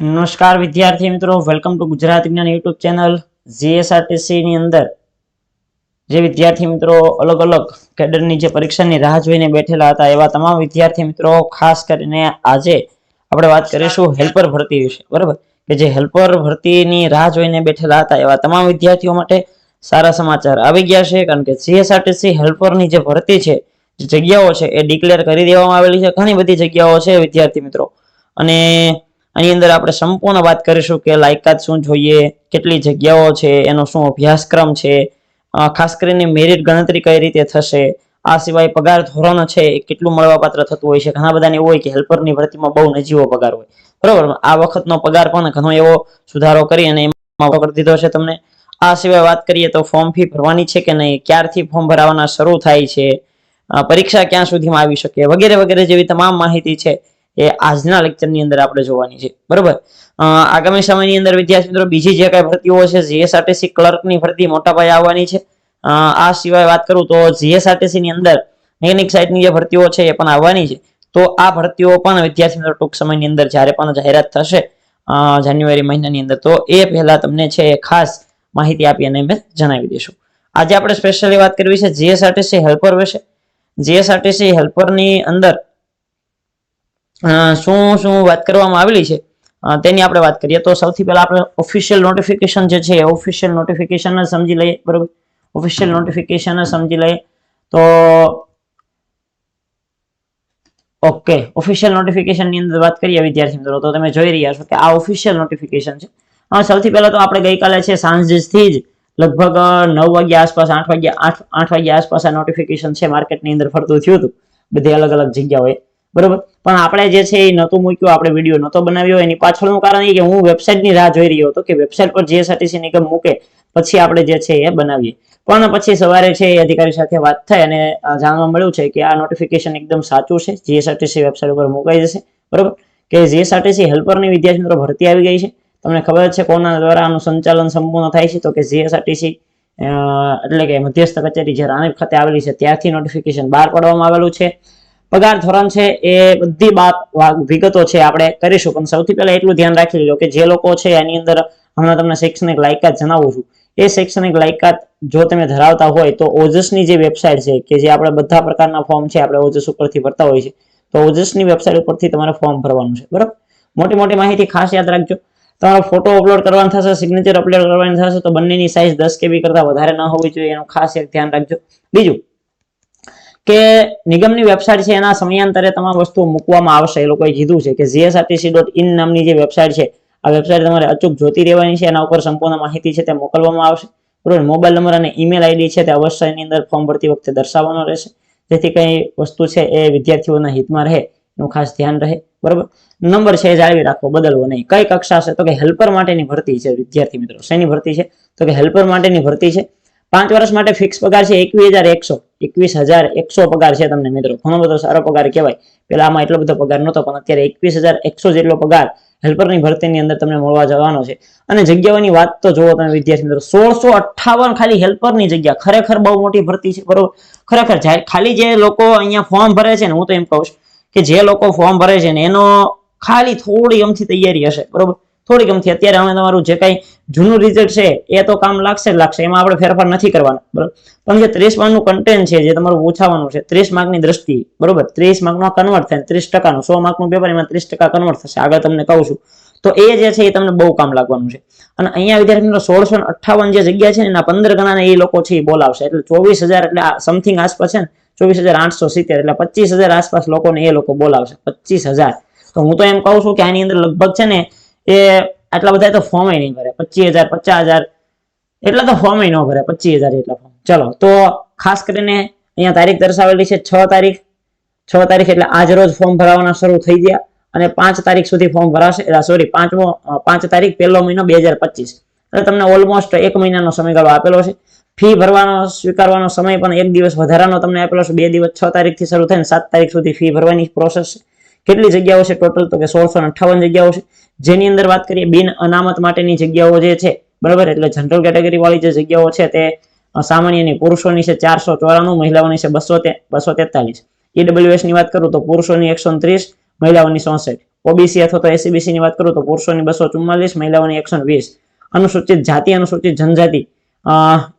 નમસ્કાર વિદ્યાર્થી મિત્રો વેલકમ ટુ ગુજરાત વિજ્ઞાન યુટ્યુબ ચેનલ જીએસઆરટીસી ની અંદર. જે વિદ્યાર્થી મિત્રો અલગ અલગ કેડરની જે પરીક્ષાની રાહ જોઈને બેઠેલા હતા, એવા તમામ વિદ્યાર્થી મિત્રો, ખાસ કરીને આજે આપણે વાત કરીશું હેલ્પર ભરતી વિશે, બરાબર? કે જે હેલ્પર ભરતીની રાહ જોઈને બેઠેલા હતા, એવા તમામ વિદ્યાર્થીઓ માટે સારા સમાચાર આવી ગયા છે, કારણ કે જીએસઆરટીસી હેલ્પરની જે ભરતી છે, જે જગ્યાઓ છે, એ ડિક્લેર કરી દેવામાં આવેલી છે, ઘણી બધી જગ્યાઓ છે વિદ્યાર્થી મિત્રો. અને આની અંદર આપણે સંપૂર્ણ વાત કરીશું કે લાયકાત શું જોઈએ, કેટલી જગ્યાઓ છે, એનો શું અભ્યાસક્રમ છે ખાસ કરીને મેરિટ ગણતરી કઈ રીતે થશે, આ સિવાય પગાર ધોરણ છે એ કેટલું મળવાપાત્ર થતું હોય છે, ઘણા બધાને એવું હોય કે હેલ્પરની ભરતીમાં બહુ નજીવો પગાર હોય. બરોબર? આ વખતનો પગાર પણ ઘણો એવો સુધારો કરી અને એમાં કરી દીધો છે તમને. આ સિવાય વાત કરીએ તો ફોર્મ ફી ભરવાની છે કે નહીં, ક્યારથી ફોર્મ ભરાવાના શરૂ થાય છે પરીક્ષા ક્યાં સુધીમાં આવી શકે, વગેરે વગેરે જેવી તમામ માહિતી છે. એ આજના લેક્ચરની અંદર આપણે જોવાની છે. બરોબર? આગામી સમયની અંદર વિદ્યાર્થી મિત્રો બીજી જે કઈ ભરતીઓ છે જીએસઆરટીસી ક્લર્કની ભરતી મોટા પાયે આવવાની છે. આ સિવાય વાત કરું તો જીએસઆરટીસી ની અંદર મેકેનિક સાઇટની જે ભરતીઓ છે એ પણ આવવાની છે. તો આ ભરતીઓ પણ વિદ્યાર્થી મિત્રો ટૂંક સમયની અંદર જ્યારે પણ જાહેરાત થશે જાન્યુઆરી મહિનાની અંદર, તો એ પહેલા તમને છે ખાસ માહિતી આપી અને અમે જણાવી દઈશું. આજે આપણે સ્પેશિયલી વાત કરવી છે જીએસઆરટીસી હેલ્પર વિશે. જીએસઆરટીસી હેલ્પરની અંદર શું શું વાત કરવામાં આવેલી છે? તેની આપણે વાત કરીએ. તો સૌથી પહેલા આપણે ઓફિશિયલ નોટિફિકેશન જે છે ઓફિશિયલ નોટિફિકેશન સમજી લઈએ. બરોબર? ઓફિશિયલ નોટિફિકેશન સમજી લઈએ. તો ઓકે ઓફિશિયલ નોટિફિકેશનની અંદર વાત કરીએ વિદ્યાર્થી મિત્રો. તો તમે જોઈ રહ્યા છો કે આ ઓફિશિયલ નોટિફિકેશન છે. સૌથી પહેલા તો આપણે ગઈકાલે છે સાંજથી જ લગભગ નવ વાગ્યા આસપાસ, આઠ વાગ્યા, આઠ આઠ વાગ્યા આસપાસ આ નોટિફિકેશન છે માર્કેટની અંદર ફરતું થયું હતું. બધી અલગ અલગ જગ્યાઓએ. બરોબર? પણ આપણે જે છે એ નહોતું મૂક્યું, આપણે વીડિયો નહોતો બનાવ્યો. એની પાછળનું કારણ એ કે હું વેબસાઇટની રાહ જોઈ રહ્યો હતો કે વેબસાઇટ પર જીએસઆરટીસી નિગમ મૂકે, પછી આપણે જે છે એ બનાવીએ. પણ પછી સવારે છે એ અધિકારી સાથે વાત થઈ અને જાણવા મળ્યું છે કે આ નોટિફિકેશન એકદમ સાચું છે. જીએસઆરટીસી વેબસાઇટ ઉપર મુકાઈ જશે. બરોબર? કે જીએસઆરટીસી હેલ્પરની વિદ્યાર્થી મિત્રો ભરતી આવી ગઈ છે. તમને ખબર છે કોના દ્વારા આનું સંચાલન સંપૂર્ણ થાય છે? તો કે જીએસઆરટીસી એટલે કે મધ્યસ્થ કચેરી જે રાણીપ ખાતે આવેલી છે ત્યારથી નોટિફિકેશન બહાર પાડવામાં આવેલું છે. પગાર ધોરણ છે એ બધી બાબ વિગતો છે આપણે કરીશું. પણ સૌથી પહેલા એટલું ધ્યાન રાખી લો કે જે લોકો છે એની અંદર હમણાં તમને શૈક્ષણિક લાયકાત જણાવું છું. એ શૈક્ષણિક લાયકાત જો તમે ધરાવતા હોય તો ઓજસની જે વેબસાઇટ છે કે જે આપણે બધા પ્રકારના ફોર્મ છે આપણે ઓજસ ઉપરથી ભરતા હોય છે તો ઓજસની વેબસાઇટ ઉપરથી તમારે ફોર્મ ભરવાનું છે. બરાબર? મોટી મોટી માહિતી ખાસ યાદ રાખજો. તમારો ફોટો અપલોડ કરવાનો થશે સિગ્નેચર અપલોડ કરવાની થશે, તો બંનેની સાઇઝ દસ કેબી કરતા વધારે ન હોવી જોઈએ, એનું ખાસ એક ધ્યાન રાખજો. બીજું કે નિગમની વેબસાઇટ છે, એના સમયાંતરે તમામ વસ્તુઓ મૂકવામાં આવશે. એ લોકોએ કીધું છે કે જીએસઆરટીસી ડોટ ઇન નામની જે વેબસાઇટ છે, આ વેબસાઇટ તમારે અચૂક જોતી રહેવાની છે. એના ઉપર સંપૂર્ણ માહિતી છે તે મોકલવામાં આવશે. બરોબર? મોબાઈલ નંબર અને ઈમેલ આઈડી છે તે અવશ્ય એની અંદર ફોર્મ ભરતી વખતે દર્શાવવાનો રહેશે. જેથી કઈ વસ્તુ છે એ વિદ્યાર્થીઓના હિતમાં રહે, એનું ખાસ ધ્યાન રહે. બરોબર? નંબર છે જાળવી રાખવો બદલવો નહીં. કઈ કક્ષા છે? તો કે હેલ્પર માટેની ભરતી છે, વિદ્યાર્થી મિત્રો. શેની ભરતી છે? તો કે હેલ્પર માટેની ભરતી છે. પાંચ વર્ષ માટે ફિક્સ પગાર છે એકવીસ હજાર એકસો. એકવીસ હજાર એકસો પગાર છે તમને મિત્રો. ઘણો બધો સારો પગાર કહેવાય. પેલા આમાં એટલો બધો પગાર નહોતો, પણ અત્યારે એકવીસ હજાર એકસો જેટલો પગાર હેલ્પરની ભરતીની અંદર તમને મળવા જવાનો છે. અને જગ્યાઓની વાત તો જુઓ તમે વિદ્યાર્થી મિત્રો, સોળસો અઠ્ઠાવન ખાલી હેલ્પરની જગ્યા. ખરેખર બહુ મોટી ભરતી છે, બરોબર? ખરેખર ખાલી જે લોકો અહીંયા ફોર્મ ભરે છે ને, હું તો એમ કહું છું કે જે લોકો ફોર્મ ભરે છે ને, એનો ખાલી થોડી અમથી તૈયારી હશે, બરોબર? થોડીક ગમતી. અત્યારે અમે તમારું જે કઈ જૂનું રિઝલ્ટ છે, એ તો કામ લાગશે લાગશે. એમાં આપણે ફેરફાર નથી કરવાનું. બરોબર? પણ જે ત્રીસ માર્કનું કન્ટેન્ટ છે, જે તમારું પૂછાવાનું છે, ત્રીસ માર્કની દ્રષ્ટિ બરોબર? ત્રીસ માર્કમાં કન્વર્ટ થાય ત્રીસ ટકાનું, સો માર્કનું પેપર એમાં ત્રીસ ટકા કન્વર્ટ થશે. આગળ તમને કહું છું. તો એ જે છે, એ તમને બહુ કામ લાગવાનું છે. અને અહીંયા વિદ્યાર્થી સોળસો અઠાવન જે જગ્યા છે એના પંદર ગણાને એ લોકો છે, એ બોલાવશે. એટલે ચોવીસ હજાર, એટલે સમથિંગ આસપાસ છે ને, ચોવીસ હજાર આઠસો સિત્તેર, એટલે પચીસ હજાર આસપાસ લોકોને એ લોકો બોલાવશે. પચીસ હજાર. તો હું તો એમ કહું છું કે આની અંદર લગભગ છે ને એ આટલા બધા તો ફોર્મ નહીં ભરે. પચીસ હજાર, પચાસ હજાર. એટલા તો ફોર્મ ન ભરે પચીસ હજાર એટલા ફોર્મ ચલો, તો ખાસ કરીને અહીંયા તારીખ દર્શાવેલી છે છ તારીખ. છ તારીખ એટલે આજ રોજ ફોર્મ ભરાવાના શરૂ થઈ ગયા અને પાંચ તારીખ સુધી ફોર્મ ભરાશે. સોરી પાંચમો પાંચ તારીખ પહેલો મહિનો બે હજાર પચીસ. એટલે તમને ઓલમોસ્ટ એક મહિનાનો સમયગાળો આપેલો છે. ફી ભરવાનો, સ્વીકારવાનો સમય પણ એક દિવસ વધારાનો તમને આપેલો છે. બે દિવસ છ તારીખથી શરૂ થઈને સાત તારીખ સુધી ફી ભરવાની પ્રોસેસ છે. કેટલી જગ્યાઓ છે ટોટલ તો કે સોળસો અઠ્ઠાવન જગ્યાઓ છે. જેની અંદર વાત કરીએ, બિન અનામત માટેની જગ્યાઓ જે છે, બરાબર? એટલે જનરલ કેટેગરી વાળી જે જગ્યાઓ છે તે સામાન્યની પુરુષોની છે ચારસો ચોરાણું, મહિલાઓની છે બસો બસો તેતાલીસ ઈડબ્લ્યુએસની વાત કરું તો પુરુષોની એકસો ત્રીસ, મહિલાઓની ચોસઠ ઓબીસી અથવા તો એસીબીસી ની વાત કરું તો પુરુષોની બસો ચુમ્માલીસ, મહિલાઓની એકસો વીસ. અનુસૂચિત જાતિ, અનુસૂચિત જનજાતિ.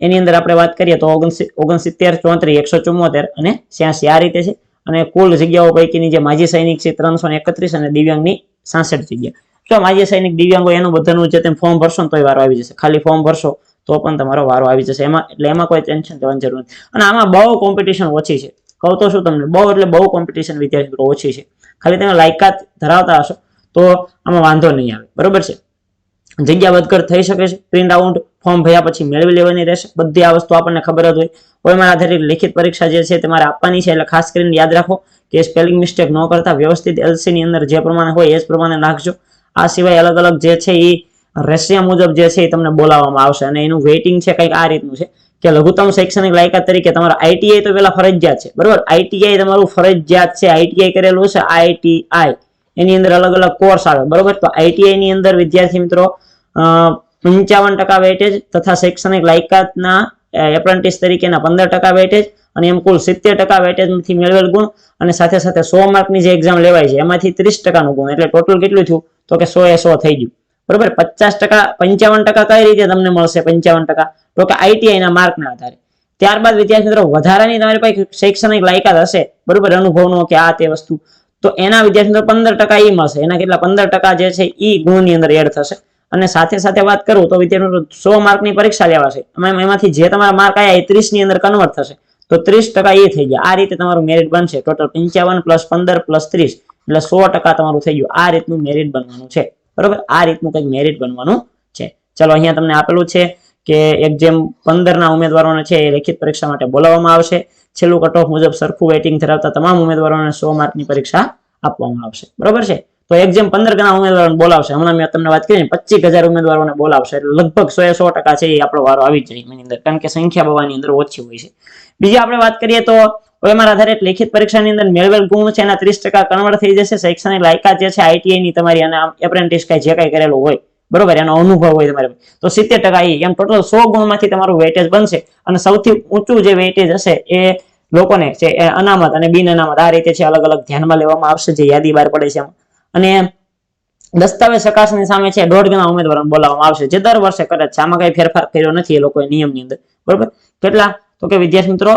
એની અંદર આપણે વાત કરીએ તો ઓગણસી- ઓગણસિત્તેર, ચોત્રીસ, એકસો ચુમ્મોતેર અને છ્યાસી. આ રીતે છે. અને કુલ જગ્યાઓ પૈકીની જે માજી સૈનિક છે ત્રણસો એકત્રીસ અને દિવ્યાંગની સાસઠ જગ્યા. જો માજી સૈનિક દિવ્યાંગો એનું બધાનું જે તેમ ફોર્મ ભરશો ને તોય વારો આવી જશે. ખાલી ફોર્મ ભરશો તો પણ તમારો વારો આવી જશે. એમાં એટલે એમાં કોઈ ટેન્શન લેવાની જરૂર નથી. અને આમાં બહુ કોમ્પિટિશન ઓછી છે. કહું તો શું તમને? બહુ એટલે બહુ કોમ્પિટિશન વિદ્યાર્થી ઓછી છે. ખાલી તમે લાયકાત ધરાવતા હશો તો આમાં વાંધો નહીં આવે. બરોબર છે? જગ્યા વધઘટ થઈ શકે છે. પ્રિન્ટ આઉટ ફોર્મ ભર્યા પછી મેળવી લેવાની રહેશે. બધી આ વસ્તુ આપણને ખબર જ હોય. કોઈમાં આધારિત લેખિત પરીક્ષા જે છે તમારે આપવાની છે એટલે ખાસ કરીને યાદ રાખો કે સ્પેલિંગ મિસ્ટેક ન કરતા વ્યવસ્થિત એલસી ની અંદર જે પ્રમાણે હોય એ જ પ્રમાણે નાખજો આ સિવાય અલગ અલગ જે છે એ રશિયા મુજબ જે છે એ તમને બોલાવવામાં આવશે અને એનું વેઇટિંગ છે કંઈક આ રીતનું છે કે લઘુત્તમ શૈક્ષણિક લાયકાત તરીકે તમારા આઈટીઆઈ તો પેલા ફરજિયાત છે. બરોબર? આઈટીઆઈ તમારું ફરજિયાત છે. આઈટીઆઈ કરેલું છે આઈટીઆઈ એની અંદર અલગ અલગ કોર્સ આવે. બરોબર? તો આઈટીઆઈ ની અંદર વિદ્યાર્થી મિત્રો પંચાવન ટકા વેટેજ તથા શૈક્ષણિક લાયકાતના એપ્રન્ટિસ તરીકેના પંદર ટકા વેટેજ અને એમ કુલ સિત્તેર ટકા વેટેજથી મેળવેલ ગુણ અને સાથે સાથે સો માર્કની જે એક્ઝામ લેવાય છે, એમાંથી ત્રીસ ટકાનું ગુણ. એટલે ટોટલ કેટલું થયું? તો કે સો એ સો થઈ ગયું. બરોબર? પચાસ ટકા, પંચાવન ટકા કઈ રીતે તમને મળશે પંચાવન ટકા? તો કે આઈટીઆઈના માર્કના આધારે. ત્યારબાદ, વિદ્યાર્થી મિત્રો, વધારાની તમારી પાસે શૈક્ષણિક લાયકાત હશે? બરોબર? અનુભવનો કે આ તે વસ્તુ. તો એના વિદ્યાર્થી મિત્રો પંદર ટકા એ મળશે. એના કેટલા? પંદર ટકા જે છે એ ગુણની અંદર એડ થશે. અને સાથે સાથે વાત કરું તો વિદ્યાર્થી સો માર્કની પરીક્ષા લેવાશે. એમાં એમાંથી જે તમારા માર્ક આવ્યા એ ત્રીસની અંદર કન્વર્ટ થશે. તો ત્રીસ ટકા એ થઈ ગયા. આ રીતે તમારું મેરિટ બનશે. ટોટલ પંચાવન પ્લસ પંદર પ્લસ ત્રીસ એટલે સો ટકા તમારું થઈ ગયું. આ રીતનું મેરિટ બનવાનું છે. બરોબર? આ રીતનું કંઈક મેરિટ બનવાનું છે. ચલો, અહીંયા તમને આપેલું છે કે એક જેમ પંદર ના ઉમેદવારોને છે એ લેખિત પરીક્ષા માટે બોલાવવામાં આવશે. છેલ્લું કટ ઓફ મુજબ સરખું વેટિંગ ધરાવતા તમામ ઉમેદવારોને સો માર્કની પરીક્ષા આપવામાં આવશે. બરોબર છે? તો એક્ઝામ પંદર ગણા ઉમેદવારોને બોલાવશે. હમણાં મેં તમને વાત કરી પચીસ હજાર ઉમેદવારોને બોલાવશે. એટલે લગભગ સો સો ટકા છે એ આપણો વારો આવી જાય એની અંદર. કારણ કે સંખ્યા બવાની અંદર ઓછી હોય છે. બીજી આપણે વાત કરીએ તો ઓએમઆર આધારિત લેખિત પરીક્ષાની અંદર મેળવેલ ગુણ છે એના ત્રીસ ટકા કન્વર્ટ થઈ જશે. શૈક્ષણિક લાયકાત જે છે આઈટીઆઈ ની તમારી અને એપ્રેન્ટિસ કઈ જે કઈ કરેલું હોય, બરોબર? એનો અનુભવ હોય તમારે. તો સિત્તેર ટકા એમ ટોટલ સો ગુણમાંથી તમારું વેટેજ બનશે. અને સૌથી ઊંચું જે વેટેજ હશે એ લોકોને છે અનામત અને બિન અનામત. આ રીતે છે અલગ અલગ ધ્યાનમાં લેવામાં આવશે. જે યાદી બહાર પડે છે એમાં. અને દસ્તાવેજ ચકાસણી સામે છે, દોઢ ગણા ઉમેદવારોને બોલાવવામાં આવશે. જે દર વર્ષે કરે છે. આમાં કઈ ફેરફાર કર્યો નથી એ લોકોએ નિયમની અંદર. બરોબર? કેટલા? તો કે વિદ્યાર્થી મિત્રો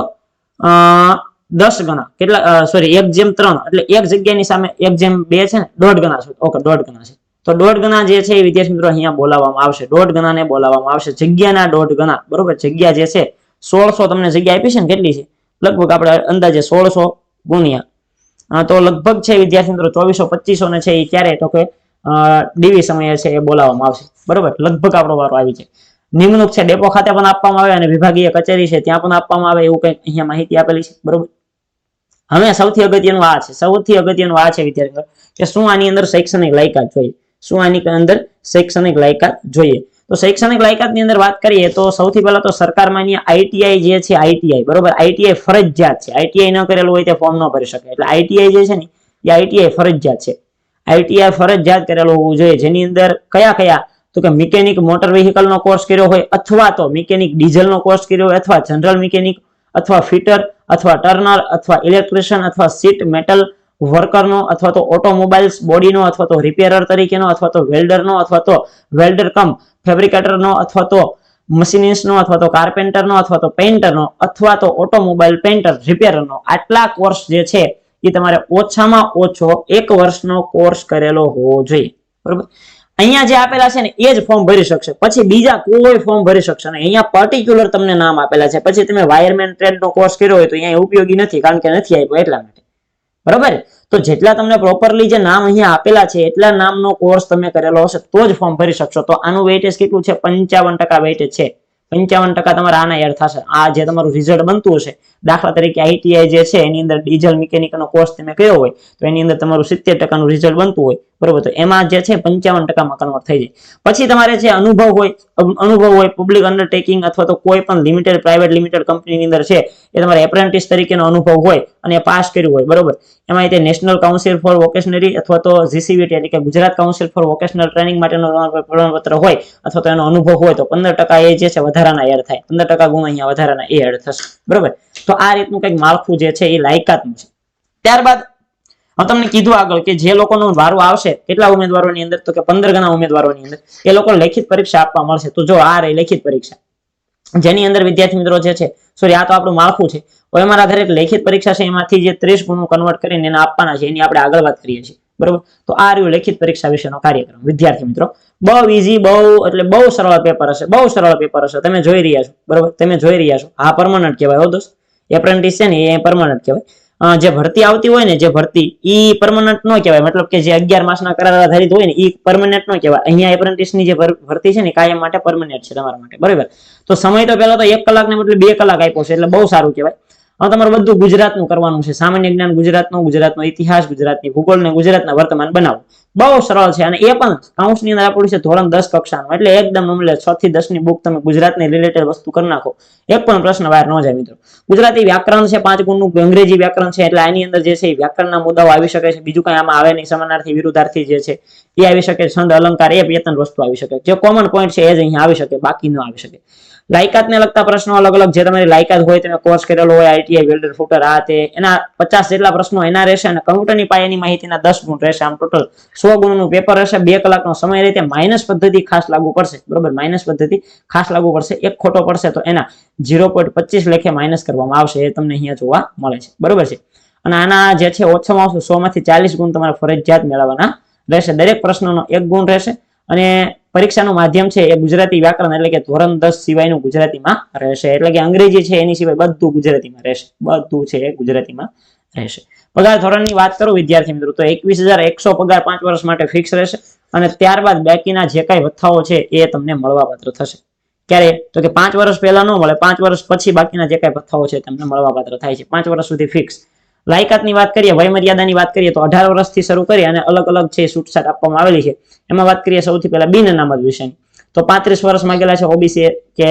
દસ ગણા. કેટલા? સોરી એક જેમ ત્રણ. એટલે એક જગ્યાની સામે એક જેમ બે છે ને, દોઢ ગણા છે. ઓકે, દોઢ ગણા છે. તો દોઢ ગણા જે છે એ વિદ્યાર્થી મિત્રો અહીંયા બોલાવવામાં આવશે. દોઢ ગણાને બોલાવવામાં આવશે. જગ્યાના દોઢ ગણા. બરોબર? જગ્યા જે છે, સોળસો તમને જગ્યા આપી છે ને, કેટલી છે? લગભગ આપણે અંદાજે સોળસો ગુણ્યા તો લગભગ છે વિદ્યાર્થી મિત્રો ચોવીસો, પચીસો ને છે એ ક્યારે? તો કે ડીવી સમયે છે એ બોલાવવામાં આવશે. બરોબર? લગભગ આપણો વારો આવી છે નિમણૂક છે, ડેપો ખાતે પણ આપવામાં આવે અને વિભાગીય કચેરી છે, ત્યાં પણ આપવામાં આવે એવું કંઈક અહીંયા માહિતી આપેલી છે. બરોબર? હવે સૌથી અગત્યનું આ છે. સૌથી અગત્યનું આ છે વિદ્યાર્થી કે શું આની અંદર શૈક્ષણિક લાયકાત જોઈએ? શું આની અંદર શૈક્ષણિક લાયકાત જોઈએ? તો શૈક્ષણિક લાયકાતની અંદર વાત કરીએ તો સૌથી પહેલા તો સરકાર માન્ય આઈટીઆઈ જે છે આઈટીઆઈ બરોબર? આઈટીઆઈ ફરજિયાત છે. આઈટીઆઈ ન કરેલું હોય તે ફોર્મ ન ભરી શકે. એટલે આઈટીઆઈ જે છે ને, એ આઈટીઆઈ ફરજિયાત છે. આઈટીઆઈ ફરજિયાત કરેલું હોવું જોઈએ. જેની અંદર કયા કયા? તો કે મિકેનિક મોટર વ્હીકલ નો કોર્સ કર્યો હોય અથવા તો મિકેનિક ડીઝલ નો કોર્સ કર્યો હોય અથવા જનરલ મિકેનિક અથવા ફિટર અથવા ટર્નર અથવા ઇલેક્ટ્રિશિયન અથવા સીટ મેટલ વર્કરનો અથવા તો ઓટોમોબાઈલ્સ બોડીનો અથવા તો રિપેરર તરીકેનો અથવા તો વેલ્ડરનો અથવા તો વેલ્ડર કમ ફેબ્રિકેટરનો અથવા તો મશીનિસ્ટનો અથવા તો કાર્પેન્ટરનો અથવા તો પેઇન્ટરનો અથવા તો ઓટોમોબાઈલ પેઇન્ટર રિપેરનો આટલા કોર્સ જે છે એ તમારે ઓછામાં ઓછો એક વર્ષનો કોર્સ કરેલો હોવો જોઈએ. બરોબર? અહીંયા જે આપેલા છે ને, એ જ ફોર્મ ભરી શકશે. પછી બીજા કોઈ ફોર્મ ભરી શકશે નહીં. અહીંયા પર્ટિક્યુલર તમને નામ આપેલા છે. પછી તમે વાયરમેન ટ્રેડ નો કોર્સ કર્યો હોય તો અહીંયા ઉપયોગી નથી, કારણ કે નથી આપ્યો એટલા બરાબર? તો જેટલા તમને પ્રોપરલી જે નામ અહીંયા આપેલા છે, એટલા નામનો કોર્સ તમે કરેલો હશે, તો જ ફોર્મ ભરી શકશો. તો આનું વેઇટેજ કેટલું છે? પંચાવન ટકા વેઇટેજ છે. પંચાવન ટકા તમારા આના એડ થશે. આ જે તમારું રિઝલ્ટ બનતું હશે, દાખલા તરીકે આઈટીઆઈ જે છે, એની અંદર ડીઝલ મિકેનિકનો કોર્સ તમે કયો હોય, તો એની અંદર તમારું સિત્તેર ટકાનું રિઝલ્ટ બનતું હોય બરોબર, તો એમાં જે છે પંચાવન ટકામાં કન્વર્ટ થઈ જાય. પછી તમારે જે અનુભવ હોય અનુભવ હોય પબ્લિક અન્ડરટેકિંગ અથવા તો કોઈ પણ લિમિટેડ પ્રાઇવેટ લિમિટેડ કંપનીની અંદર છે, એ તમારે એપ્રેન્ટિસ તરીકેનો અનુભવ હોય અને પાસ કર્યું હોય, બરોબર. એમાં તે નેશનલ કાઉન્સિલ ફોર વોકેશનરી અથવા તો જીસીવીટી એટલે કે Gujarat council for vocational training માટેનો પ્રમાણપત્ર હોય, અથવા તો એનો અનુભવ હોય, તો પંદર ટકા એ જે છે વધારાના એડ થાય. પંદર ટકા ગુણ અહીંયા વધારાના એ એડ થશે. બરોબર. તો આ રીતનું કંઈક માળખું જે છે એ લાયકાતનું છે. ત્યારબાદ હવે તમને કીધું આગળ કે જે લોકોનો વારો આવશે, કેટલા ઉમેદવારોની અંદર? તો કે પંદર ગણા ઉમેદવારોની અંદર. એ લોકો લેખિત પરીક્ષા આપવા મળશે. તો જો આ રહી લેખિત પરીક્ષા. જેની અંદર વિદ્યાર્થી મિત્રો જે છે સોરી આ તો આપણું માળખું છે એમાં આધારે લેખિત પરીક્ષા છે, એમાંથી જે ત્રીસ ગુણો કન્વર્ટ કરીને એને આપવાના છે, એની આપણે આગળ વાત કરીએ છીએ. બરોબર? તો આ રહ્યું લેખિત પરીક્ષા વિશેનો કાર્યક્રમ. વિદ્યાર્થી મિત્રો, બહુ ઇઝી બહુ, એટલે બહુ સરળ પેપર હશે, બહુ સરળ પેપર હશે. તમે જોઈ રહ્યા છો, બરોબર? તમે જોઈ રહ્યા છો. આ પરમાનન્ટ કહેવાય, હો દોસ્ત. એપ્રેન્ટિસ છે ને, એ પરમાનન્ટ કહેવાય. જે ભરતી આવતી હોય ને, જે ભરતી ઈ પરમનન્ટ નો કહેવાય. મતલબ કે જે અગિયાર માસના કરાર આધારિત હોય ને, ઈ પરમનન્ટ નો કહેવાય. અહીંયા એપ્રેન્ટિસની જે ભરતી છે ને કાયમ માટે પરમનન્ટ છે તમારા માટે. બરાબર? તો સમય તો પહેલા તો એક કલાક બદલે બે કલાક આપ્યો છે, એટલે બહુ સારું કહેવાય. હવે તમારે બધું ગુજરાતનું કરવાનું છે. સામાન્ય જ્ઞાન ગુજરાતનું, ગુજરાતનો ઇતિહાસ, ગુજરાતની ભૂગોળ ને ગુજરાતના વર્તમાન બનાવો. બહુ સરળ છે અને એ પણ કાઉન્સની અંદર આપણું છે ધોરણ દસ કક્ષાનું. એટલે એકદમ અમલે છ થી દસની બુક તમે ગુજરાતની રિલેટેડ વસ્તુ કરી નાખો. એક પણ પ્રશ્ન બહાર ન જાય મિત્રો. ગુજરાતી વ્યાકરણ છે, પાંચ ગુણનું અંગ્રેજી વ્યાકરણ છે, એટલે આની અંદર જે છે એ વ્યાકરણના મુદ્દાઓ આવી શકે છે. બીજું કઈ આમાં આવે નહીં. સમાનાર્થી વિરુદ્ધાર્થી જે છે એ આવી શકે. છંદ, અલંકાર, એ બે વસ્તુ આવી શકે. જે કોમન પોઈન્ટ છે એ જ અહીંયા આવી શકે, બાકી ન આવી શકે. લાયકાતને લગતા પ્રશ્નો અલગ અલગ જે તમારી લાયકાત હોય તમે કોર્સ કરેલો હોય આઈટીઆઈ વેલ્ડર ફૂટર આ તે, એના પચાસ જેટલા પ્રશ્નો એના રહેશે અને કમ્પ્યુટરની પાયાની માહિતીના દસ ગુણ રહેશે આમ ટોટલ સો ગુણનું પેપર રહેશે બે કલાકનો સમય રહે માઇનસ પદ્ધતિ ખાસ લાગુ પડશે. બરોબર? માઇનસ પદ્ધતિ ખાસ લાગુ પડશે. એક ખોટો પડશે તો એના ઝીરો પોઈન્ટ પચીસ લેખે માઇનસ કરવામાં આવશે. એ તમને અહીંયા જોવા મળે છે. બરોબર છે? અને આના જે છે, ઓછામાં ઓછું સો માંથી ચાલીસ ગુણ તમારે ફરજિયાત મેળવવાના રહેશે. દરેક પ્રશ્નનો એક ગુણ રહેશે. અને પરીક્ષાનું માધ્યમ છે એ ગુજરાતી વ્યાકરણ એટલે કે ધોરણ દસ સિવાયનું ગુજરાતીમાં રહેશે. એટલે કે અંગ્રેજી છે એની સિવાય બધું ગુજરાતીમાં રહેશે. બધું છે ગુજરાતીમાં રહેશે. પગાર ધોરણની વાત કરું વિદ્યાર્થી મિત્રો, તો એકવીસ હજાર એકસો પગાર પાંચ વર્ષ માટે ફિક્સ રહેશે અને ત્યારબાદ બાકીના જે કાંઈ વથ્થાઓ છે એ તમને મળવાપાત્ર થશે. ક્યારે? તો કે પાંચ વર્ષ પહેલા ન મળે, પાંચ વર્ષ પછી બાકીના જે કાંઈ ભથ્થાઓ છે તમને મળવાપાત્ર થાય છે. પાંચ વર્ષ સુધી ફિક્સ લાયકાતની વાત કરીએ વય મર્યાદાની વાત કરીએ, તો અઢાર વર્ષથી શરૂ કરી અને અલગ અલગ છે છૂટછાટ આપવામાં આવેલી છે. એમાં વાત કરીએ સૌથી પહેલા બિન અનામત વિશેની તો પાંત્રીસ વર્ષ માંગેલા છે ઓબીસી કે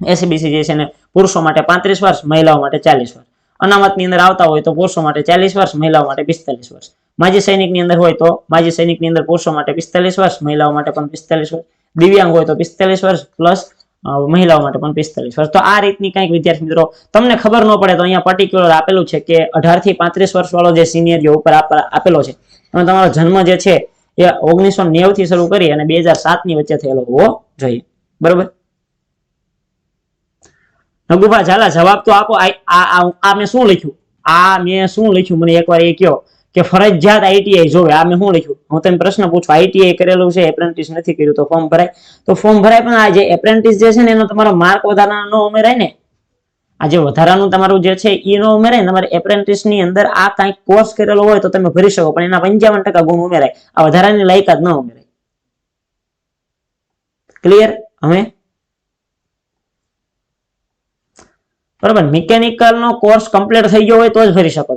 એસબીસી જે છે ને પુરુષો માટે પાંત્રીસ વર્ષ, મહિલાઓ માટે ચાલીસ વર્ષ. અનામતની અંદર આવતા હોય તો પુરુષો માટે ચાલીસ વર્ષ, મહિલાઓ માટે પિસ્તાલીસ વર્ષ. માજી સૈનિકની અંદર હોય તો માજી સૈનિકની અંદર પુરુષો માટે પિસ્તાલીસ વર્ષ, મહિલાઓ માટે પણ પિસ્તાલીસ વર્ષ. દિવ્યાંગ હોય તો પિસ્તાલીસ વર્ષ, પ્લસ મહિલાઓ માટે પણ પિસ્તાલીસ વર્ષ. તો આ રીતની કંઈક વિદ્યાર્થી મિત્રો, તમને ખબર ન પડે તો અહીંયા પર્ટિક્યુલર આપેલું છે કે અઢારથી પાંત્રીસ વર્ષ વાળો જે સિનિયર ઉપર આપેલો છે અને તમારો જન્મ જે છે એ ઓગણીસો નેવું થી શરૂ કરી અને બે હજાર સાતની વચ્ચે થયેલો હોવો જોઈએ. બરોબર? નગુભા ઝાલા જવાબ તો આપો. આ મેં શું લખ્યું? આ મેં શું લખ્યું? મને એકવાર એ કયો કે ફરજિયાત આઈટીઆઈ જોવે. આ મેં શું લખ્યું? હું તમે પ્રશ્ન પૂછું આઈટીઆઈ કરેલું છે એપ્રેન્ટિસ નથી કર્યું, તો ફોર્મ ભરાય. તો ફોર્મ ભરાય, પણ આ જે એપ્રેન્ટિસ જે છે ને, એનો તમારો માર્ક વધારાનો ઉમેરાય ને? આ જે વધારાનું તમારું જે છે એ નો ઉમેરાય તમારે એપ્રેન્ટિસની અંદર આ કાંઈક કોર્સ કરેલો હોય તો તમે ભરી શકો, પણ એના પંચાવન ટકા ગુણ ઉમેરાય. આ વધારાની લાયકાત ન ઉમેરાય. ક્લિયર હવે? બરોબર. મિકેનિકલ નો કોર્સ કમ્પ્લીટ થઈ ગયો હોય તો જ ભરી શકો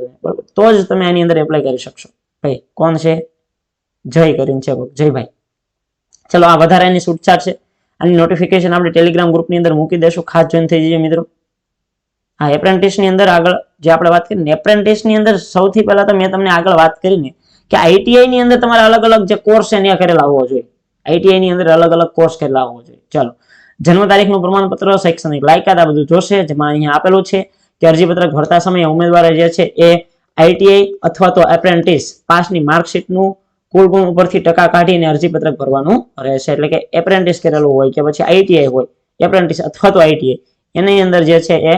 તો જ તમે આની અંદર એપ્લાય કરી શકશો. ભાઈ, કોણ છે? જય કરીને છે. જયભાઈ. ચલો, આ વધારાની છૂટછાટ છે. આની નોટિફિકેશન આપણે ટેલિગ્રામ ગ્રુપની અંદર મૂકી દેશું. ખાસ જોઈન થઈ જઈએ મિત્રો. હા એપ્રેન્ટિસની અંદર આગળ જે આપણે વાત કરીને એપ્રેન્ટિસની અંદર સૌથી પહેલા તો મેં તમને આગળ વાત કરી ને કે આઈટીઆઈની અંદર તમારે અલગ અલગ જે કોર્સ છે ત્યાં કરેલા હોવો જોઈએ. આઈટીઆઈની અંદર અલગ અલગ કોર્સ કરેલા હોવો જોઈએ. ચાલો. જન્મ તારીખનું પ્રમાણપત્ર, શૈક્ષણિક લાયકાત આ બધું જોશે. જેમાં અહીંયા આપેલું છે કે અરજીપત્રક ભરતા સમયે ઉમેદવારે જે છે એ આઈટીઆઈ અથવા તો એપ્રેન્ટિસ પાસની માર્કશીટનું કુલ ગુણ ઉપરથી ટકા કાઢીને અરજીપત્રક ભરવાનું રહેશે. એટલે કે એપ્રેન્ટિસ કરેલું હોય કે પછી આઈટીઆઈ હોય એપ્રેન્ટિસ અથવા તો આઈટીઆઈ એની અંદર જે છે એ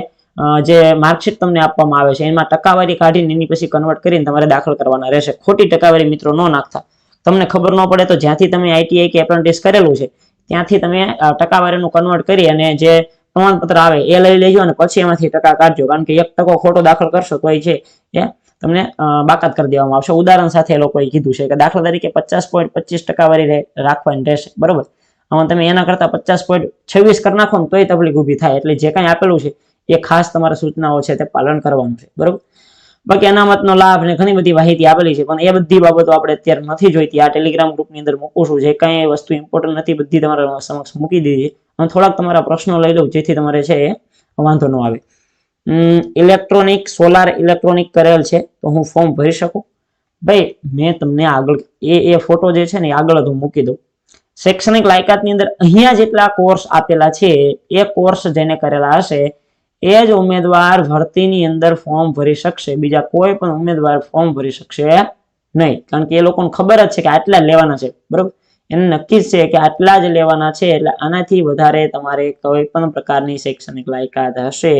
જે માર્કશીટ તમને આપવામાં આવે છે, એમાં ટકાવારી કાઢીને એની પછી કન્વર્ટ કરીને તમારે દાખલ કરવાના રહેશે. ખોટી ટકાવારી મિત્રો ન નાખતા. તમને ખબર ન પડે તો જ્યાંથી તમે આઈટીઆઈ કે એપ્રેન્ટિસ કરેલું છે, ત્યાંથી તમે ટકાવારીનું કન્વર્ટ કરી અને જે પ્રમાણપત્ર આવે એ લઈ લેજો અને પછી એમાંથી ટકા કાઢજો. કારણ કે એક ટકો ખોટો દાખલ કરશો તો એ છે એ તમને બાકાત કરી દેવામાં આવશે. ઉદાહરણ સાથે એ લોકોએ કીધું છે કે દાખલા તરીકે પચાસ પોઈન્ટ પચીસ ટકાવારી રહે- રાખવાની રહેશે. બરોબર? આમાં તમે એના કરતા પચાસ પોઈન્ટ છવ્વીસ કરી નાખો ને તોય તકલીફ ઊભી થાય. એટલે જે કાંઈ આપેલું છે, એ ખાસ તમારા સૂચનાઓ છે તે પાલન કરવાનું છે. બરોબર? બાકી અનામતનો લાભ ને ઘણી બધી માહિતી આપેલી છે, પણ એ બધી બાબતો આપણે અત્યારે નથી જોઈતી. આ ટેલિગ્રામ ગ્રુપની અંદર મૂકું છું જે કાંઈ વસ્તુ ઇમ્પોર્ટન્ટ નથી, બધી તમારા સમક્ષ મૂકી દીધી અને થોડાક તમારા પ્રશ્નો લઈ લઉં, જેથી તમારે છે એ વાંધો ન આવે. ઇલેક્ટ્રોનિક સોલાર ઇલેક્ટ્રોનિક કરેલ છે, તો હું ફોર્મ ભરી શકું? ભાઈ, મેં તમને આગળ એ એ ફોટો જે છે ને આગળ હું મૂકી દઉં. શૈક્ષણિક લાયકાતની અંદર અહીંયા જેટલા કોર્સ આપેલા છે, એ કોર્સ જેને કરેલા હશે, એ જ ઉમેદવાર ભરતીની અંદર ફોર્મ ભરી શકશે. બીજા કોઈ પણ ઉમેદવાર ફોર્મ ભરી શકશે નહીં. કારણ કે એ લોકોને ખબર જ છે કે આટલા લેવાના છે. બરોબર? એને નક્કી જ છે કે આટલા જ લેવાના છે, એટલે આનાથી વધારે તમારે કોઈ પણ પ્રકારની શૈક્ષણિક લાયકાત હશે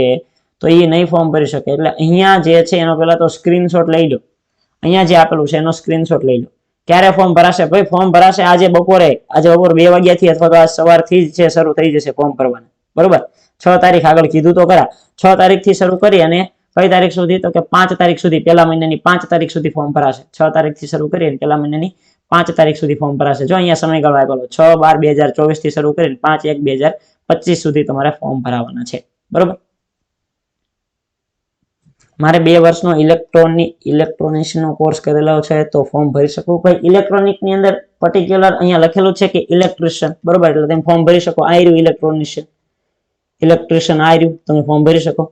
તો એ નહીં ફોર્મ ભરી શકે. એટલે અહીંયા જે છે એનો પહેલા તો સ્ક્રીનશોટ લઈ લો. અહીંયા જે આપેલું છે એનો સ્ક્રીનશોટ લઈ લો. ક્યારે ફોર્મ ભરાશે? ભાઈ ફોર્મ ભરાશે આજે બપોરે. આજે બપોર બે વાગ્યાથી અથવા તો આજ સવારથી જ છે, શરૂ થઈ જશે ફોર્મ ભરવાનું. બરોબર? છ તારીખ આગળ કીધું તો ખરા. છ તારીખથી શરૂ કરી અને કઈ તારીખ સુધી? તો કે પાંચ તારીખ સુધી. પહેલા મહિનાની પાંચ તારીખ સુધી ફોર્મ ભરાશે. છ તારીખથી શરૂ કરી અને પહેલા મહિનાની પાંચ તારીખ સુધી ફોર્મ ભરાશે. જો અહીંયા સમયગાળો આપેલો છ બાર બે હજાર ચોવીસથી શરૂ કરીને પાંચ એક બે હજાર પચીસ સુધી તમારે ફોર્મ ભરાવાના છે. બરોબર? મારે બે વર્ષનો ઇલેક્ટ્રોનિક ઇલેક્ટ્રોનિક્સનો કોર્સ કરેલો છે, તો ફોર્મ ભરી શકું? ભાઈ ઇલેક્ટ્રોનિકની અંદર પર્ટિક્યુલર અહીંયા લખેલું છે કે ઇલેક્ટ્રિશિયન બરોબર? એટલે તમે ફોર્મ ભરી શકો. આ રહ્યું ઇલેક્ટ્રોનિશિયન ઇલેક્ટ્રિશિયન આ રહ્યું તમે ફોર્મ ભરી શકો.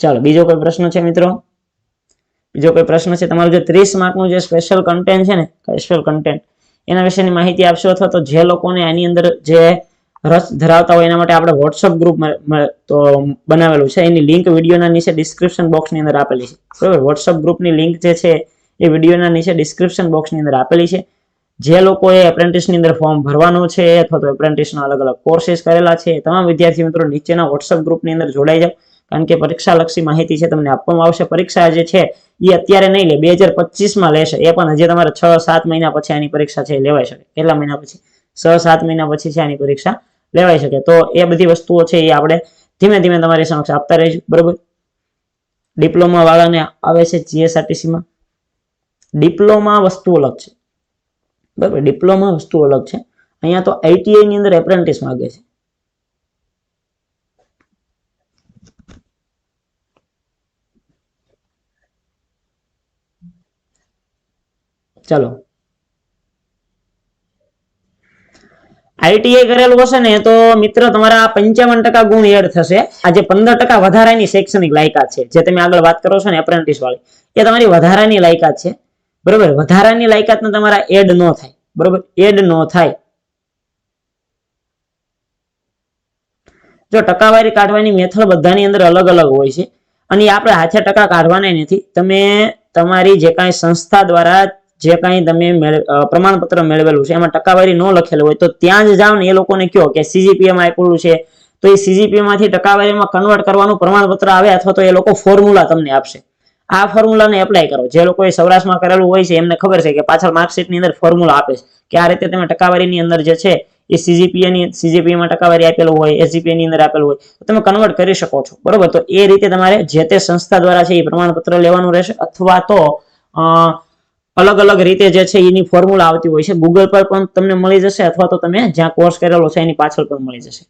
ચાલો, બીજો કોઈ પ્રશ્ન છે મિત્રો? બીજો કોઈ પ્રશ્ન છે? તમારું જે ત્રીસ માર્કનું જે સ્પેશિયલ કન્ટેન્ટ છે ને સ્પેશિયલ કન્ટેન્ટ એના વિશેની માહિતી આપશો અથવા તો જે લોકોને આની અંદર જે રસ ધરાવતા હોય એના માટે આપણે વોટ્સઅપ ગ્રુપ તો બનાવેલું છે. એની લિંક વિડીયોના નીચે ડિસ્ક્રિપ્શન બોક્સની અંદર આપેલી છે. બરાબર? વોટ્સઅપ ગ્રુપની લિંક જે છે, એ વિડીયોના નીચે ડિસ્ક્રિપ્શન બોક્સની અંદર આપેલી છે. જે લોકોએ એપ્રેન્ટિસની અંદર ફોર્મ ભરવાનું છે અથવા તો એપ્રેન્ટિસના અલગ અલગ કોર્સિસ કરેલા છે તમામ વિદ્યાર્થી મિત્રો નીચેના વોટ્સઅપ ગ્રુપની અંદર જોડાઈ જાઓ. કારણ કે પરીક્ષાલક્ષી માહિતી છે, તમને આપવામાં આવશે. પરીક્ષા જે છે એ અત્યારે નહીં લે, બે હજાર પચીસમાં લેશે. એ પણ હજી તમારે છ સાત મહિના પછી આની પરીક્ષા છે એ લેવાઈ શકે. કેટલા મહિના પછી? છ, સાત મહિના પછી છે આની પરીક્ષા લેવાઈ શકે. તો એ બધી વસ્તુઓ છે એ આપણે ધીમે ધીમે તમારી સમક્ષ આપતા રહીશું. બરોબર? ડિપ્લોમા વાળાને આવે છે જીએસઆરટીસીમાં ડિપ્લોમા વસ્તુ અલગ છે. બરાબર? ડિપ્લોમા વસ્તુ અલગ છે. અહીંયા તો આઈટીઆઈ ની અંદર એપ્રેન્ટિસ માંગે છે. ચલો. આઈટીઆઈ કરેલું હશે ને, તો મિત્ર તમારા પંચાવન ટકા ગુણ એડ થશે. આ પંદર ટકા વધારાની શૈક્ષણિક લાયકાત છે. જે તમે આગળ વાત કરો છો ને એપ્રેન્ટિસ વાળી, એ તમારી વધારાની લાયકાત છે. બરોબર? વધારાની લાયકાતને તમારા એડ ન થાય. બરોબર? એડ ન થાય. જો ટકાવારી કાઢવાની મેથડ બધાની અંદર અલગ અલગ હોય છે, અને આપણે હાથે ટકા કાઢવાના નથી. તમે તમારી જે કાંઈ સંસ્થા દ્વારા જે કાંઈ તમે પ્રમાણપત્ર મેળવેલું છે, એમાં ટકાવારી ન લખેલું હોય તો ત્યાં જ જાઓ ને એ લોકોને કહો કે સીજીપીએમ આપેલું છે. તો એ સીજીપીએમમાંથી ટકાવારીમાં કન્વર્ટ કરવાનું પ્રમાણપત્ર આવે અથવા તો એ લોકો ફોર્મ્યુલા તમને આપશે. આ ફોર્મ્યુલાને એપ્લાય કરો. જે લોકોએ સૌરાષ્ટ્રમાં કરેલું હોય છે, એમને ખબર છે કે પાછળ માર્કશીટની અંદર ફોર્મ્યુલા આપે છે. કે આ રીતે તમે ટકાવારીની અંદર જે છે, એ સીજીપીએની સીજીપીએમાં ટકાવારી આપેલું હોય એસજીપીએ ની અંદર આપેલું હોય, તો તમે કન્વર્ટ કરી શકો છો. બરોબર? તો એ રીતે તમારે જે તે સંસ્થા દ્વારા છે એ પ્રમાણપત્ર લેવાનું રહેશે. અથવા તો અલગ અલગ રીતે જે છે એની ફોર્મ્યુલા આવતી હોય છે. ગૂગલ પર પણ તમને મળી જશે અથવા તો તમે જ્યાં કોર્સ કરેલો છે એની પાછળ પણ મળી જશે.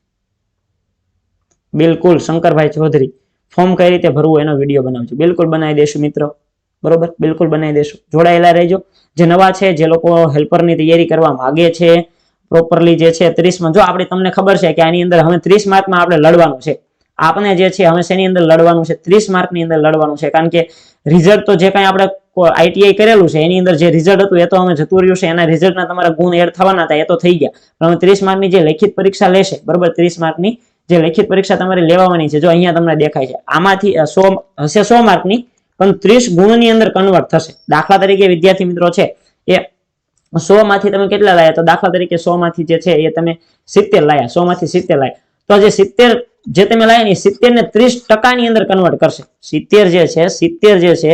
બિલકુલ, શંકરભાઈ ચૌધરી. ફોર્મ કઈ રીતે ભરવું એનો વીડિયો બનાવજો. બિલકુલ બનાવી દેશું મિત્રો. બરોબર? બિલકુલ બનાવી દેશું. જોડાયેલા રહેજો. જે નવા છે, જે લોકો હેલ્પરની તૈયારી કરવા માગે છે પ્રોપરલી જે છે, ત્રીસમાં. જો આપણે તમને ખબર છે કે આની અંદર હવે ત્રીસ માર્કમાં આપણે લડવાનું છે. આપણે જે છે હવે શેની અંદર લડવાનું છે? ત્રીસ માર્કની અંદર લડવાનું છે. કારણ કે રિઝલ્ટ તો જે કાંઈ આપણે આઈટીઆઈ કરેલું છે, એની અંદર જે રિઝલ્ટ હતું એ તો અમે જતું રહ્યું છે. એના રિઝલ્ટના તમારા ગુણ એડ થવાના હતા, એ તો થઈ ગયા. પણ હવે ત્રીસ માર્કની જે લેખિત પરીક્ષા લેશે, બરોબર? ત્રીસ માર્કની જે લેખિત પરીક્ષા તમારે લેવાની છે, જો અહીંયા તમને દેખાય છે. આમાંથી સો, હશે સો માર્કની, પણ ત્રીસ ગુણની અંદર કન્વર્ટ થશે. દાખલા તરીકે વિદ્યાર્થી મિત્રો છે, એ સો માંથી તમે કેટલા લાયા? તો દાખલા તરીકે સો માંથી જે છે, એ તમે સિત્તેર લાયા. સો માંથી સિત્તેર લાયા. તો જે સિત્તેર જે તમે લાયા ને સિત્તેર ને ત્રીસ ટકાની અંદર કન્વર્ટ કરશે. સિત્તેર જે છે, સિત્તેર જે છે,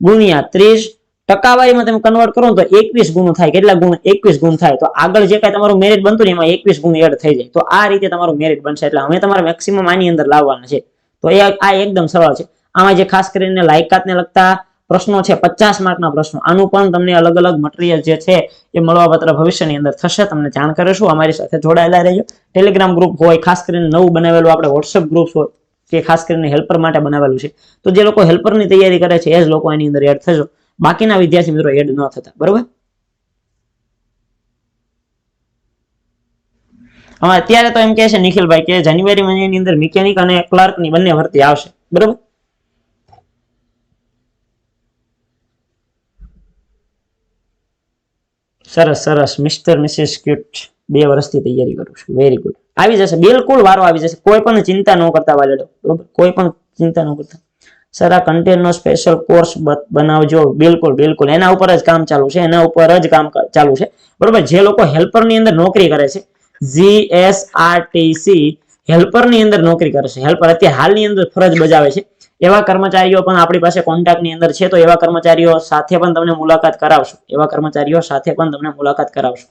ગુણ્યા ત્રીસ ટકાવારીમાં તમે કન્વર્ટ કરો તો એકવીસ ગુણ થાય. કેટલા ગુણ? એકવીસ ગુણ થાય. તો આગળ જે કાંઈ તમારું મેરિટ બનતું ને એમાં એકવીસ ગુણ એડ થઈ જાય. તો આ રીતે તમારું મેરિટ બનશે. એટલે હવે તમારે મેક્સિમમ આની અંદર લાવવાના છે. તો એ આ એકદમ સરળ છે. આમાં જે ખાસ કરીને લાયકાતને લગતા પ્રશ્નો છે, પચાસ માર્કના પ્રશ્નો. આનું પણ તમને અલગ અલગ મટીરિયલ જે છે, એ મળવાપાત્ર ભવિષ્યની અંદર થશે. તમને જાણ કરીશું. અમારી સાથે જોડાયેલા રહેજો. ટેલિગ્રામ ગ્રુપ હોય, ખાસ કરીને નવું બનાવેલું આપણે વોટ્સઅપ ગ્રુપ હોય, કે ખાસ કરીને હેલ્પર માટે બનાવેલું છે. તો જે લોકો હેલ્પરની તૈયારી કરે છે, એ જ લોકો એની અંદર એડ થજો. બાકીના વિદ્યાર્થી મિત્રો એડ ન થતા. બરોબર? હવે અત્યારે તો એમ કે છે, નિખિલભાઈ, કે જાન્યુઆરી મહિનાની અંદર મિકેનિક અને ક્લાર્કની બંને ભરતી આવશે. બરોબર? સરસ સરસ. મિસ્ટર મિસિસ ક્યુટ બે વર્ષથી તૈયારી કરું છું. વેરી ગુડ આવી જશે. બિલકુલ વારો આવી જશે. કોઈ પણ ચિંતા ન કરતા વાલેડો. બરોબર? કોઈ પણ ચિંતા ન કરતા. સર, આ કન્ટેન્ટ નો સ્પેશિયલ કોર્સ બનાવજો. બિલકુલ બિલકુલ. એના ઉપર જ કામ ચાલુ છે. એના ઉપર જ કામ ચાલુ છે. બરોબર? જે લોકો હેલ્પરની અંદર નોકરી કરે છે જી એસ આર ટી હેલ્પરની અંદર નોકરી કરે છે. હેલ્પર અત્યારે હાલની અંદર ફરજ બજાવે છે. એવા કર્મચારીઓ પણ આપણી પાસે કોન્ટેક્ટની અંદર છે, તો એવા કર્મચારીઓ સાથે પણ તમને મુલાકાત કરાવશું. એવા કર્મચારીઓ સાથે પણ તમને મુલાકાત કરાવશું.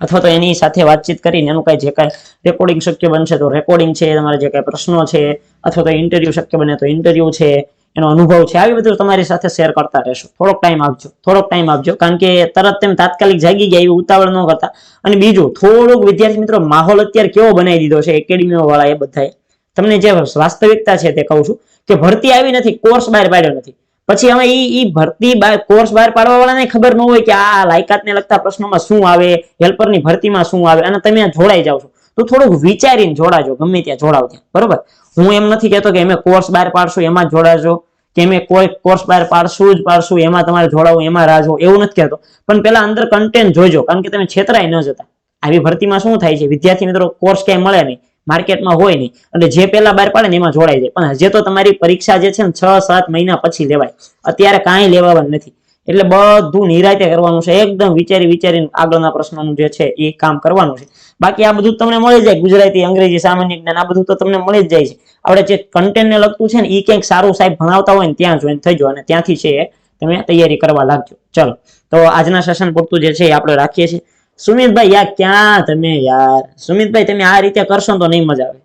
અથવા તો એની સાથે વાતચીત કરીને એનું કઈ જે કાંઈ રેકોર્ડિંગ શક્ય બનશે તો રેકોર્ડિંગ છે, તમારા જે કાંઈ પ્રશ્નો છે, અથવા તો ઇન્ટરવ્યુ શક્ય બને તો ઇન્ટરવ્યુ છે, એનો અનુભવ છે, આવી બધું તમારી સાથે શેર કરતા રહેશો. થોડોક ટાઈમ આપજો, થોડોક ટાઈમ આપજો, કારણ કે તરત તેમ તાત્કાલિક જાગી ગયા એવી ઉતાવળ ન કરતા. અને બીજું, થોડુંક વિદ્યાર્થી મિત્રો માહોલ અત્યારે કેવો બનાવી દીધો છે એકેડમીઓ વાળા એ બધાએ. તમને જે વાસ્તવિકતા છે તે કહું છું કે ભરતી આવી નથી કોર્સ બહાર પાડ્યો નથી. પછી હવે ઈ ઈ ભરતી કોર્સ બહાર પાડવા વાળાને ખબર ન હોય કે આ લાયકાતને લગતા પ્રશ્નોમાં શું આવે હેલ્પરની ભરતીમાં શું આવે, અને તમે જોડાઈ જાવ છો. તો થોડુંક વિચારીને જોડાજો, ગમે ત્યાં જોડાવ ત્યાં, બરોબર? હું એમ નથી કહેતો કે અમે કોર્સ બહાર પાડશું, એમાં જોડાજો, કે અમે કોઈ કોર્સ બહાર પાડશું જ પાડશું, એમાં તમારે જોડાવું, એમાં રાહ એવું નથી કહેતો. પણ પેલા અંદર કન્ટેન્ટ જોજો, કારણ કે તમે છેતરાય ન જતા. આવી ભરતીમાં શું થાય છે? વિદ્યાર્થી મિત્રો કોર્સ ક્યાંય મળે નહીં. માર્કેટમાં હોય નહીં. એટલે જે પેલા બહાર પાડે ને એમાં જોડાઈ જાય. પણ હજે તો તમારી પરીક્ષા જે છે ને છ, સાત મહિના પછી લેવાય. અત્યારે કાંઈ લેવાનું નથી. એટલે બધું નિરાતે કરવાનું છે. એકદમ વિચારી વિચારીને આગળના પ્રશ્નોનું જે છે એ કામ કરવાનું છે. બાકી આ બધું તમને મળી જાય ગુજરાતી, અંગ્રેજી, સામાન્ય જ્ઞાન, આ બધું તો તમને મળી જ જાય છે. આપણે જે કન્ટેન્ટને લગતું છે ને એ ક્યાંક સારું સાહેબ ભણાવતા હોય ને ત્યાં જોઈન થઈજો અને ત્યાંથી છે તમે તૈયારી કરવા લાગજો. ચલો. તો આજના સેશન પૂરતું જે છે એ આપણે રાખીએ છીએ. સુમિતભાઈ યાર ક્યાં તમે યાર? સુમિતભાઈ, તમે આ રીતે કરશો તો નહીં મજા આવે.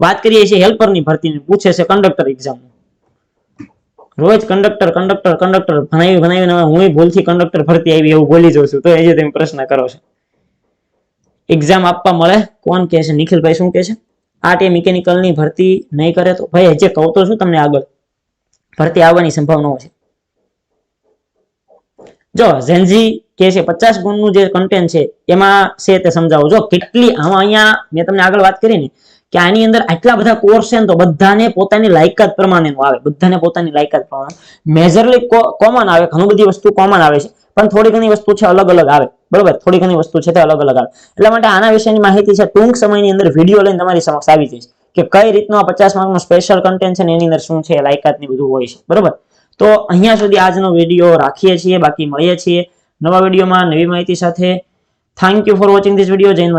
વાત કરીએ છીએ હેલ્પરની ભરતીની. પૂછે છે કંડક્ટર એક્ઝામ રોજ કંડક્ટર કંડક્ટર કંડક્ટર ભણાવી, ભણાવીને હું ભૂલથી કંડક્ટર ભરતી આવી એવું બોલી જઉં છું. તો એ જે તમે પ્રશ્ન કરો છો. એક્ઝામ આપવા મળે? કોણ કહે છે? નિખિલભાઈ શું કહે છે? આ એ મિકેનિકલની ભરતી નહીં કરે તો? ભાઈ, હજી કહું તો છું તમને આગળ. ભરતી આવવાની સંભાવનાઓ છે. જો ઝેન્ઝી કે છે, પચાસ ગુણનું જે કન્ટેન્ટ છે, એમાં છે તે સમજાવો. જો કેટલી, આમાં અહીંયા મેં તમને આગળ વાત કરી ને, કે આની અંદર આટલા બધા કોર્સ છે ને, તો બધાને પોતાની લાયકાત પ્રમાણેનું આવે. બધાને પોતાની લાયકાત પ્રમાણે. મેજરલી કોમન આવે, ઘણું બધી વસ્તુ કોમન આવે છે, પણ થોડી ઘણી વસ્તુ છે અલગ અલગ આવે. બરોબર? થોડી ઘણી વસ્તુ છે તે અલગ અલગ આવે. એટલા માટે આના વિશેની માહિતી છે, ટૂંક સમયની અંદર વીડિયો લઈને તમારી સમક્ષ આવી જઈશ. કે કઈ રીતનો આ પચાસ માર્કનું સ્પેશિયલ કન્ટેન્ટ છે ને, એની અંદર શું છે લાયકાત ને બધું હોય છે. બરોબર? તો અહીંયા સુધી આજનો વીડિયો રાખીએ છીએ, બાકી મળીએ છીએ. નવા વિડીયોમાં નવી માહિતી સાથે. Thank you for watching this video Jain